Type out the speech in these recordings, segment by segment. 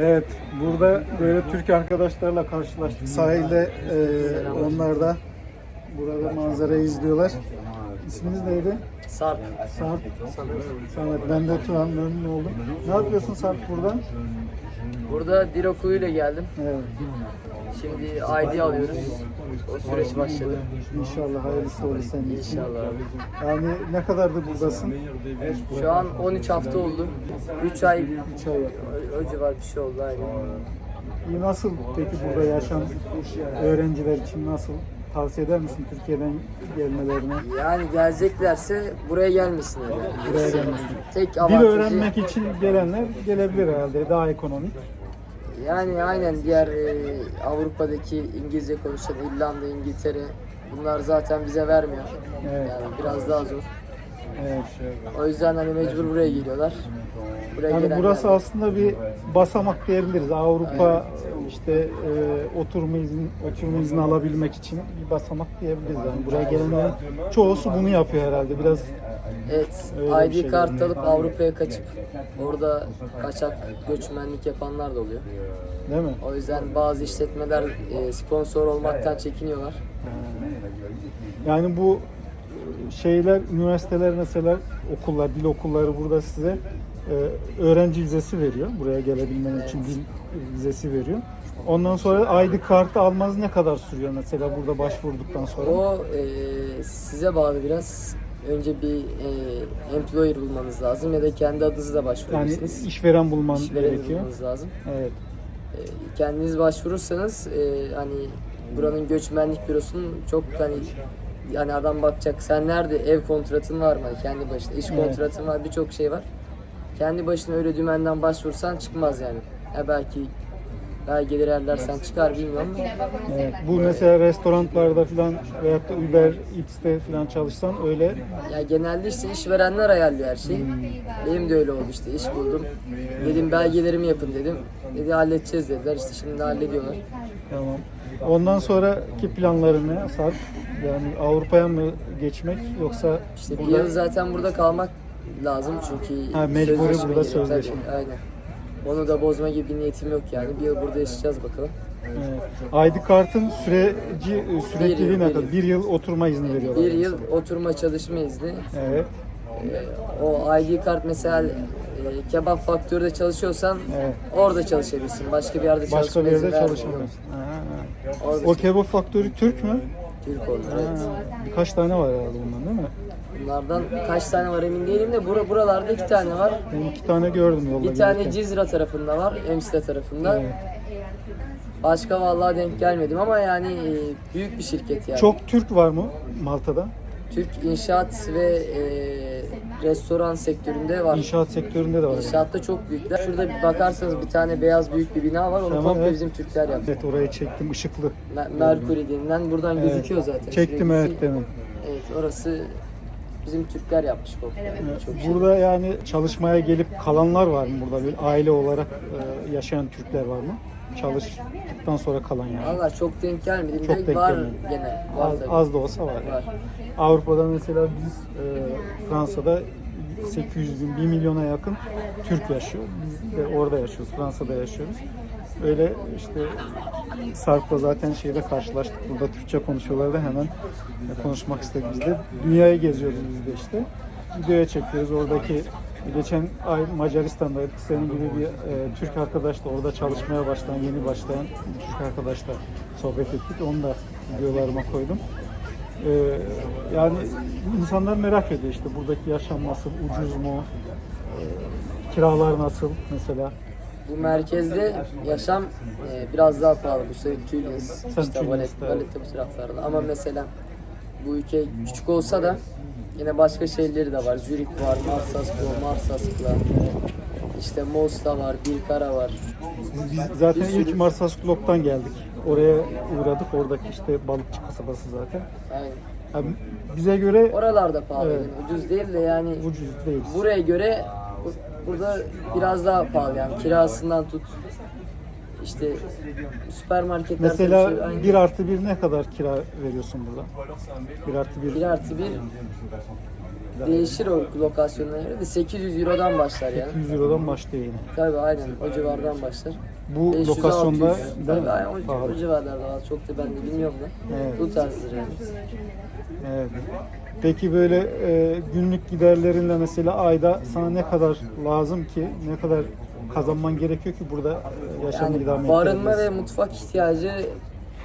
Evet, burada böyle Türk arkadaşlarla karşılaştık. Sahilde e, onlar da burada manzarayı izliyorlar. İsminiz neydi? Sarp. Sarp. Samet. Ben de Turan memnun oldum. Ne yapıyorsun Sarp burada? Burada dil okuluyla geldim. Evet. Şimdi ID alıyoruz. O süreç başladı. İnşallah hayırlısı olur senin için. İnşallah. Yani ne kadardır buradasın? Şu an 13 hafta oldu. 3 ay 3 ay. o, civar bir şey oldu aynen. Nasıl peki burada yaşam öğrenciler için nasıl? Tavsiye eder misin Türkiye'den gelmelerini? Yani geleceklerse buraya gelmesinler. Yani. Buraya gelmesin. Tek Dil avantajı öğrenmek için gelenler gelebilir herhalde. Daha ekonomik. yani aynen diğer e, Avrupa'daki İngilizce konuşan İrlanda, İngiltere bunlar zaten bize vermiyor. Evet. Yani biraz daha zor. Evet. O yüzden hani mecbur buraya geliyorlar. Yani burası aslında bir basamak diyebiliriz. Avrupa işte e, oturma izni oturma izni alabilmek için bir basamak diyebiliriz. Yani buraya gelenlerin çoğusu bunu yapıyor herhalde. Biraz Evet, Öyle bir ID şey kart alıp Avrupa'ya kaçıp orada kaçak göçmenlik yapanlar da oluyor. değil mi? O yüzden bazı işletmeler e, sponsor olmaktan çekiniyorlar. Yani bu şeyler, üniversiteler mesela okullar, dil okulları burada size e, öğrenci vizesi veriyor. Buraya gelebilmen için dil vizesi veriyor. Ondan sonra ID kartı almanız ne kadar sürüyor mesela burada başvurduktan sonra? O e, size bağlı biraz. Önce bir e, employer bulmanız lazım ya da kendi adınızı da Yani başvurabilirsiniz. işveren bulman İşvereni gerekiyor. bulmanız lazım. Evet. E, kendiniz başvurursanız e, hani buranın göçmenlik bürosunun çok hani yani adam bakacak sen nerede ev kontratın var mı kendi başına iş Evet. kontratın var birçok şey var. Kendi başına öyle dümenden başvursan çıkmaz yani. Ya belki belgeleri ellersen çıkar bilmiyorum ama Evet. Bu mesela restoranlarda falan veyahut da Uber Eats'te falan çalışsan öyle ya genelde işte işverenler ayarlıyor her şeyi. Benim de öyle oldu işte iş buldum. Dedim belgelerimi yapın dedim. Dedi halledeceğiz dediler işte şimdi hallediyorlar. tamam. Ondan sonraki planları ne Sarp? Yani Avrupa'ya mı geçmek yoksa İşte bir burada- yıl zaten burada kalmak lazım çünkü Ha, mecburi burada sözleşme. Tabii, aynen. Onu da bozma gibi bir niyetim yok yani. Bir yıl burada yaşayacağız bakalım. Evet. ID kartın süreci sürekliliği yıl, ne kadar? yıl. Bir yıl oturma izni veriyorlar. Bir yıl oturma çalışma izni. Evet. Ee, O ID kart mesela e, kebap faktörde çalışıyorsan Evet. orada çalışabilirsin. Başka bir yerde Başka bir yerde çalışamıyorsun. O kebap faktörü Türk mü? Türk olur. Evet. Birkaç tane var herhalde bundan değil mi? Bunlardan kaç tane var emin değilim de bura, buralarda iki tane var. Ben iki tane gördüm yolda Bir tane gelirken. Cizre tarafında var, Emsile tarafında. Evet. Başka vallahi denk gelmedim ama yani e, büyük bir şirket yani. Çok Türk var mı Malta'da? Türk inşaat ve e, restoran sektöründe var. İnşaat sektöründe de var. İnşaatta çok büyükler. Şurada bakarsanız bir tane beyaz büyük bir bina var. Onu Tamam, komple evet. bizim Türkler yaptı. Evet orayı çektim ışıklı. Me- Mercury denilen buradan Evet. gözüküyor zaten. Çektim Şurası- evet demin. Evet orası bizim Türkler yapmış komple. Çok şey. Burada yani çalışmaya gelip kalanlar var mı burada böyle aile olarak e, yaşayan Türkler var mı? Çalıştıktan sonra kalan yani. Valla çok denk gelmedim. Çok de denk var gelmedim. gene. Var Az, tabii. az da olsa var. Var. Avrupa'da mesela biz e, Fransa'da 800 bin, 1 milyona yakın Türk yaşıyor. Biz de orada yaşıyoruz, Fransa'da yaşıyoruz. Öyle işte Sarp'la zaten şeyde karşılaştık. Burada Türkçe konuşuyorlardı hemen konuşmak istedik biz de. Dünyayı geziyoruz biz de işte. Videoya çekiyoruz. Oradaki geçen ay Macaristan'daydık. Senin gibi bir e, Türk arkadaşla orada çalışmaya başlayan, yeni başlayan Türk arkadaşla sohbet ettik. Onu da videolarıma koydum. Ee, yani insanlar merak ediyor işte buradaki yaşam nasıl, ucuz mu, Ee, kiralar nasıl mesela. Bu merkezde yaşam e, biraz daha pahalı. Bu sefer Tülins, işte Valet. Valet'te bu taraflarda. Ama mesela bu ülke küçük olsa da yine başka şehirleri de var. Zürich var, Marsasco, Marsaskla, işte Mosta var, Bilkara var. Biz, biz zaten sürü- ilk Marsas Club'dan geldik. Oraya uğradık. Oradaki işte balıkçı kasabası zaten. Yani Yani bize göre oralarda pahalı. Evet. ucuz değil de yani ucuz değil. buraya göre burada biraz daha pahalı yani kirasından tut işte süpermarketler Mesela tabii aynı. 1 artı 1 ne kadar kira veriyorsun burada? 1 artı 1 1 artı 1 değişir o lokasyonlara göre de 800 Euro'dan başlar ya. 100 Euro'dan başlıyor yine. Tabii aynen o civardan başlar. Bu 500, lokasyonda 600, değil mi? aynen o, Pahalı. o civarlarda var. Çok da ben de bilmiyorum da. Evet. Bu tarzdır yani. Evet. Peki böyle e, günlük giderlerinle mesela ayda sana ne kadar lazım ki, ne kadar kazanman gerekiyor ki burada e, yaşamını Yani idame barınma ve mutfak ihtiyacı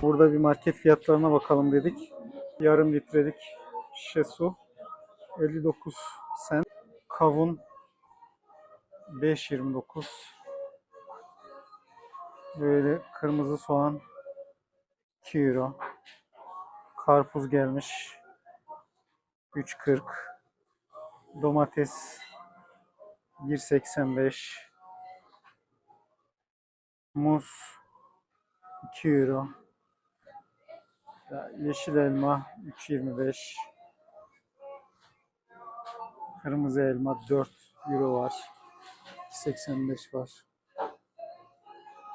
Burada bir market fiyatlarına bakalım dedik. Yarım litrelik şişe su 59 sen. Kavun 5.29. Böyle kırmızı soğan 2 euro. Karpuz gelmiş 3.40. Domates 1.85. Muz 2 euro. Yeşil elma 3.25. Kırmızı elma 4 euro var. 2.85 var.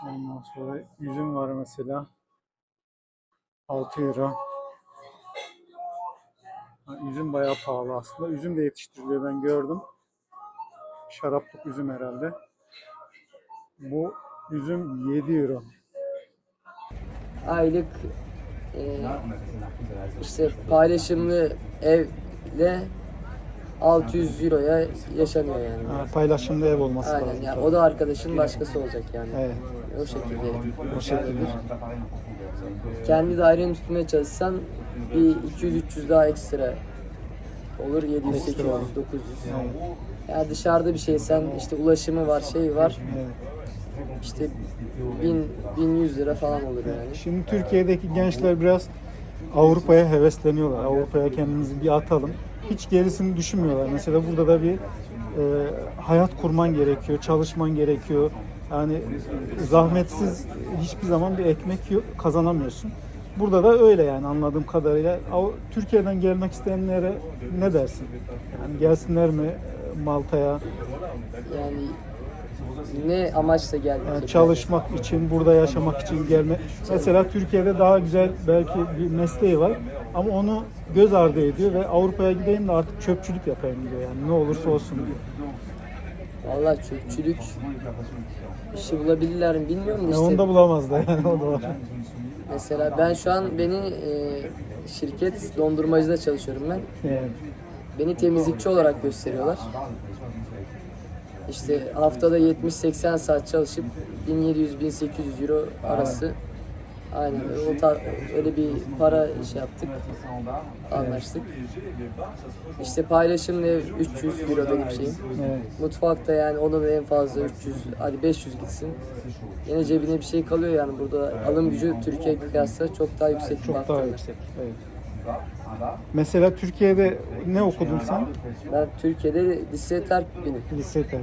Ondan sonra üzüm var mesela. 6 euro. Ha, Üzüm bayağı pahalı aslında. Üzüm de yetiştiriliyor ben gördüm. Şaraplık üzüm herhalde. Bu üzüm 7 euro. aylık e, işte paylaşımlı evle 600 euroya yaşanıyor yani. Ha, paylaşımlı ev olması Aynen lazım. yani o da arkadaşın başkası olacak yani. Evet. O şekilde. O şekilde. Kendi daireni tutmaya çalışsan bir 200-300 daha ekstra olur 700, 800, 900. Ya dışarıda bir şey sen işte ulaşımı var, şey var. Evet. işte 1000 1100 lira falan olur yani. Şimdi Türkiye'deki gençler biraz Avrupa'ya hevesleniyorlar. Avrupa'ya kendimizi bir atalım. Hiç gerisini düşünmüyorlar. Mesela burada da bir e, hayat kurman gerekiyor, çalışman gerekiyor. Yani zahmetsiz hiçbir zaman bir ekmek yok, kazanamıyorsun. Burada da öyle yani anladığım kadarıyla. Türkiye'den gelmek isteyenlere ne dersin? Yani gelsinler mi Malta'ya? Yani ne amaçla geldik? Yani çalışmak için, burada yaşamak için gelme. Mesela Türkiye'de daha güzel belki bir mesleği var ama onu göz ardı ediyor ve Avrupa'ya gideyim de artık çöpçülük yapayım diyor yani ne olursa olsun diyor. Vallahi çöpçülük işi bulabilirler mi bilmiyorum Yani işte. onu da bulamaz da yani o da var. Mesela ben şu an beni e, şirket dondurmacıda çalışıyorum ben. Yani, Beni temizlikçi olarak gösteriyorlar. İşte haftada 70-80 saat çalışıp 1700-1800 euro arası aynen o tar- öyle bir para şey yaptık anlaştık. İşte paylaşımlı ev 300 euro benim şeyim. evet. Mutfakta yani onun en fazla 300 hadi 500 gitsin. Yine cebine bir şey kalıyor yani burada alım gücü Türkiye kıyasla çok daha yüksek. Çok daha yüksek. Evet. Mesela Türkiye'de ne okudun sen? Ben Türkiye'de lise terk benim. Lisede.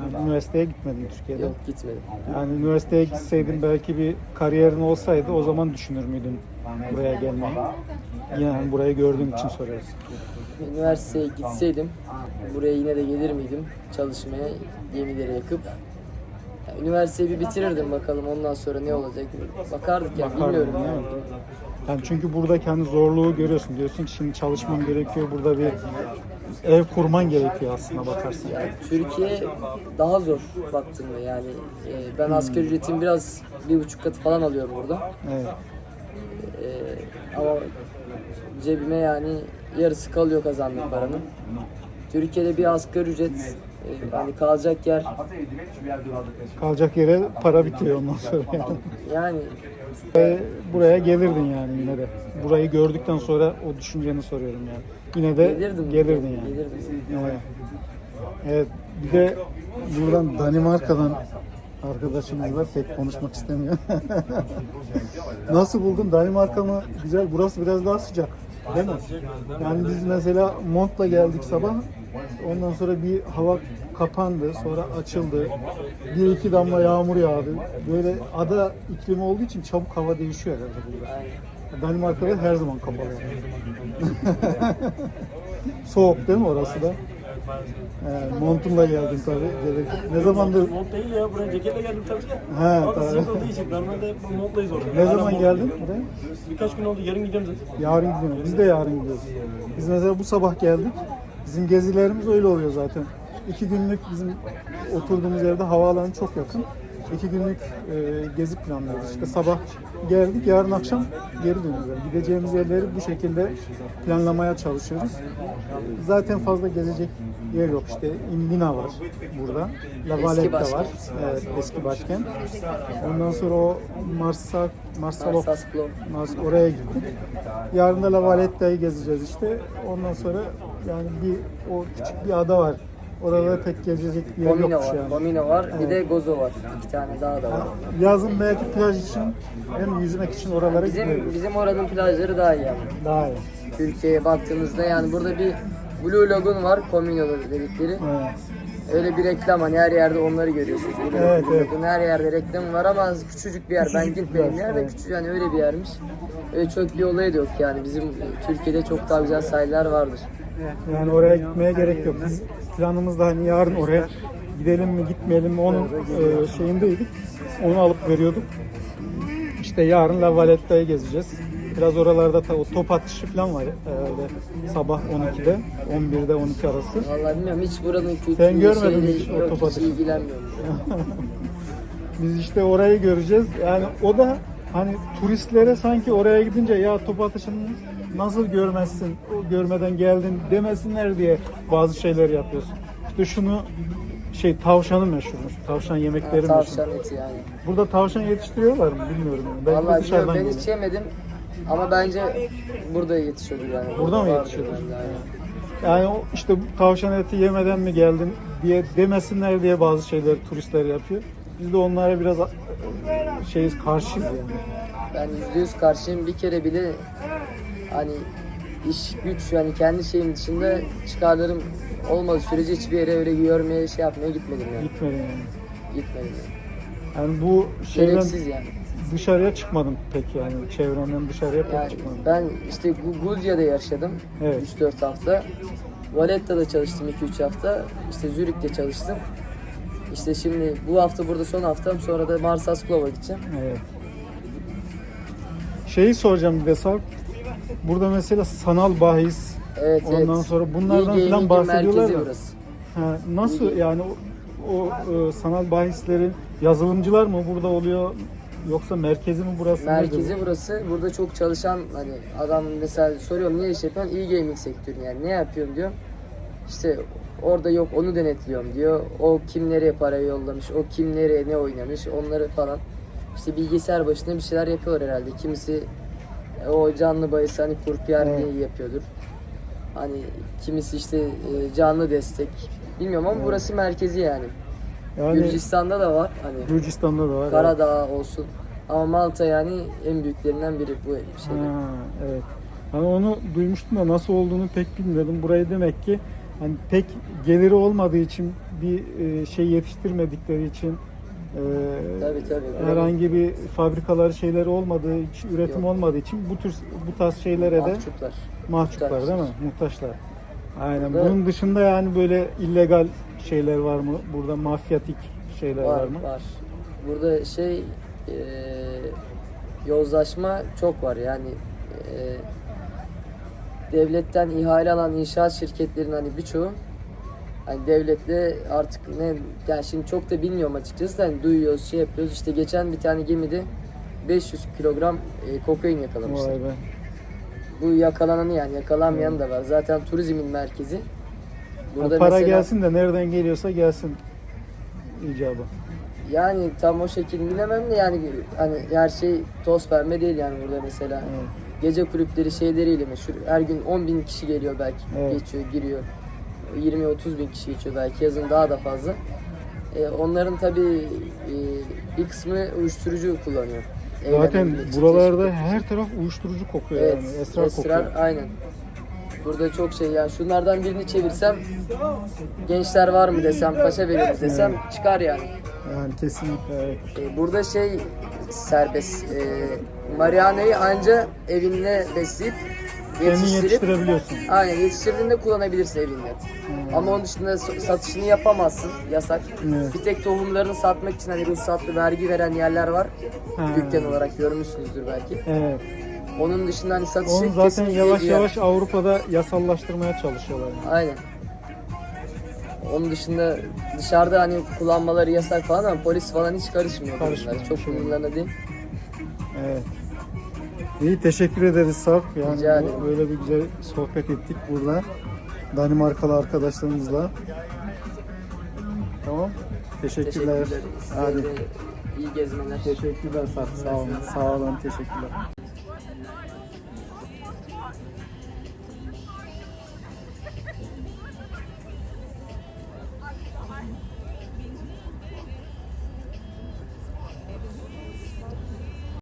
Yani üniversiteye gitmedin Türkiye'de. Yok gitmedim. Yani üniversiteye gitseydin belki bir kariyerin olsaydı o zaman düşünür müydün buraya gelmeyi? Yani burayı gördüğün için soruyoruz. Üniversiteye gitseydim buraya yine de gelir miydim çalışmaya gemileri yakıp Ya, üniversiteyi bir bitirirdim bakalım ondan sonra ne olacak bakardık ya Bakardın, bilmiyorum yani. Yani çünkü burada kendi zorluğu görüyorsun. Diyorsun ki şimdi çalışman gerekiyor. Burada bir ev kurman gerekiyor aslında bakarsın. Yani Türkiye daha zor baktığımda yani e, ben asgari ücretin biraz bir buçuk katı falan alıyorum burada. Evet. E, ama cebime yani yarısı kalıyor kazandığım paranın. Türkiye'de bir asgari ücret e, yani kalacak yer Kalacak yere para bitiyor ondan sonra. Yani. Buraya- Buraya gelirdin yani yine de. Burayı gördükten sonra o düşünceni soruyorum yani. Yine de gelirdim. gelirdin yani. Gelirdim. Evet. Evet. Bir de buradan Danimarka'dan arkadaşımız var. Pek konuşmak istemiyor. Nasıl buldun? Danimarka mı? Güzel. Burası biraz daha sıcak. Değil mi? Yani biz mesela montla geldik sabah. Ondan sonra bir hava kapandı. Sonra açıldı. Bir iki damla yağmur yağdı. Böyle ada iklimi olduğu için çabuk hava değişiyor herhalde burada. Danimarka'da her zaman kapalı. Soğuk değil mi orası da? Ee, montunla geldin tabii. Gerek- Ne zamandır Mont değil ya, buraya ceketle geldim tabii de. He, Ama tabii. sıcak olduğu için normalde hep montlayız orada. ne zaman mont- geldin buraya? Birkaç gün oldu, yarın gidiyorum zaten. Yarın gidiyoruz. Biz de yarın gidiyoruz. Biz mesela bu sabah geldik. Bizim gezilerimiz öyle oluyor zaten. İki günlük bizim oturduğumuz yerde havaalanı çok yakın. İki günlük e, gezi planlıyoruz. İşte sabah geldik, yarın akşam geri dönüyoruz. Yani gideceğimiz yerleri bu şekilde planlamaya çalışıyoruz. Zaten fazla gezecek yer yok. İşte Indina var burada. La Valette başkent. var. Evet, eski başkent. Ondan sonra o Marsa, Marsalok. Mars oraya gittik. Yarın da La Valette'yi gezeceğiz işte. Ondan sonra yani bir o küçük bir ada var. Orada pek gezecek bir yer Komino yokmuş var. yani. Komino var. Bir de Gozo var. İki tane daha da var. Yazın belki plaj için hem yüzmek için oralara Bizim gidebiliriz. bizim oranın plajları daha iyi yani. Daha iyi. Türkiye'ye baktığımızda yani burada bir Blue Lagoon var. Komino dedikleri. Evet. Öyle bir reklam hani her yerde onları görüyorsunuz. Blue, Evet, Blue evet. Lagoon her yerde reklam var ama küçücük bir yer. ben Küçücük bir gitmedim yer, yer de evet. küçük yani öyle bir yermiş. Öyle çok bir olayı da yok yani. Bizim Türkiye'de çok daha güzel sahiller vardır. Yani oraya gitmeye gerek yok. Biz planımızda hani yarın oraya gidelim mi gitmeyelim mi onun e, şeyindeydik. Onu alıp veriyorduk. İşte yarın La Valette'yi gezeceğiz. Biraz oralarda ta, o top atışı falan var herhalde sabah 12'de, 11'de 12 arası. Vallahi bilmiyorum hiç buranın kültürü Sen görmedin mi hiç o top atışı? ilgilenmiyorum. Biz işte orayı göreceğiz. Yani o da hani turistlere sanki oraya gidince ya top atışını nasıl görmezsin, görmeden geldin demesinler diye bazı şeyler yapıyorsun. İşte şunu şey tavşanı meşhurmuş. Tavşan yemekleri meşhur. Tavşan eti yani. Burada tavşan yetiştiriyorlar mı bilmiyorum. Yani. Belki Vallahi dışarıdan ben hiç yemedim. Ama bence burada yetişiyordur yani. Burada mı yetişiyordur? bence, aynen. Yani o işte tavşan eti yemeden mi geldin diye demesinler diye bazı şeyler turistler yapıyor. Biz de onlara biraz şeyiz karşıyız yani. Ben yüzde yüz karşıyım. Bir kere bile hani iş güç yani kendi şeyim dışında çıkarlarım olmadı sürece hiçbir yere öyle görmeye şey yapmaya gitmedim yani. Gitmedim yani. Gitmedim yani. Yani bu şeyden Gereksiz yani. dışarıya çıkmadım pek yani çevremden dışarıya pek Yani çıkmadım. ben işte Gu- Guzya'da yaşadım. Evet. 3-4 hafta. Valletta'da çalıştım 2-3 hafta. İşte Zürih'te çalıştım. İşte şimdi bu hafta burada son haftam. Sonra da Marsaskulov'a gideceğim. Evet. Şeyi soracağım bir de Sarp. Burada mesela sanal bahis Evet ondan evet. sonra bunlardan İyi falan bahsediyorlar burası. Ha, nasıl yani o, o e, sanal bahislerin yazılımcılar mı burada oluyor yoksa merkezi mi burası? Merkezi nedir? burası. Burada çok çalışan hani adam mesela soruyorum ne iş yapıyorsun? İyi gaming sektörü yani ne yapıyorum diyor. İşte orada yok onu denetliyorum diyor. O kim nereye para yollamış, o kim nereye ne oynamış onları falan. İşte bilgisayar başında bir şeyler yapıyorlar herhalde. Kimisi e, o canlı bahis hani kurpiyerliği Evet. yapıyordur. Hani kimisi işte e, canlı destek. Bilmiyorum ama burası merkezi yani. Yani Gürcistan'da da var hani. Gürcistan'da da var. evet. Karadağ olsun. Ama Malta yani en büyüklerinden biri bu şeyde. Ha, evet. Hani onu duymuştum da nasıl olduğunu pek bilmiyordum. Burayı demek ki hani pek geliri olmadığı için bir e, şey yetiştirmedikleri için e, Tabii tabii. herhangi bir fabrikaları şeyleri olmadığı için, üretim Yok. olmadığı için bu tür bu tarz şeylere de Mahcuplar. değil mi? Muhtaçlar. Aynen. Burada- Bunun dışında yani böyle illegal şeyler var mı? Burada mafyatik şeyler var, Var mı? var. Burada şey eee, yozlaşma çok var yani eee, devletten ihale alan inşaat şirketlerinin hani birçoğu hani devletle artık ne yani şimdi çok da bilmiyorum açıkçası da hani duyuyoruz şey yapıyoruz işte geçen bir tane gemide 500 kilogram e, kokain yakalamışlar. Vay be. Bu yakalananı yani yakalanmayan da var. Zaten turizmin merkezi. Yani para gelsin de nereden geliyorsa gelsin icabı. Yani tam o şekilde bilemem de yani hani her şey toz pembe değil yani burada mesela. Evet. Gece kulüpleri şeyleriyle meşhur. Her gün 10 bin kişi geliyor belki. Evet. Geçiyor, giriyor. 20-30 bin kişi geçiyor belki. Yazın daha da fazla. E, onların tabii e, bir kısmı uyuşturucu kullanıyor. Zaten için, buralarda teşvik her taraf uyuşturucu kokuyor Evet, yani. Esrar, kokuyor. aynen. Burada çok şey yani şunlardan birini çevirsem gençler var mı desem paşa veririz desem çıkar yani. Yani kesinlikle evet. E, Burada şey serbest. E, Mariana'yı anca evinde besleyip Kendin yetiştirip yetiştirebiliyorsun. aynen yetiştirdiğinde kullanabilirsin evinde. Ama onun dışında so- satışını yapamazsın. Yasak. Evet. Bir tek tohumlarını satmak için hani ruhsatlı vergi veren yerler var. Ha. Dükkan olarak görmüşsünüzdür belki. Evet. Onun dışında hani satışı Onu zaten kesinlikle yavaş yer. yavaş Avrupa'da yasallaştırmaya çalışıyorlar. Yani. Aynen. Onun dışında dışarıda hani kullanmaları yasak falan ama polis falan hiç karışmıyor. Karışmıyor. Çok umurlarında değil. Evet. İyi teşekkür ederiz Sarp. Yani Rica ederim. böyle bir güzel sohbet ettik burada. Danimarkalı arkadaşlarımızla. Tamam. Teşekkürler. Size Hadi. iyi gezmeler. Teşekkürler Sarp. Sağ olun. Sağ olun. Teşekkürler.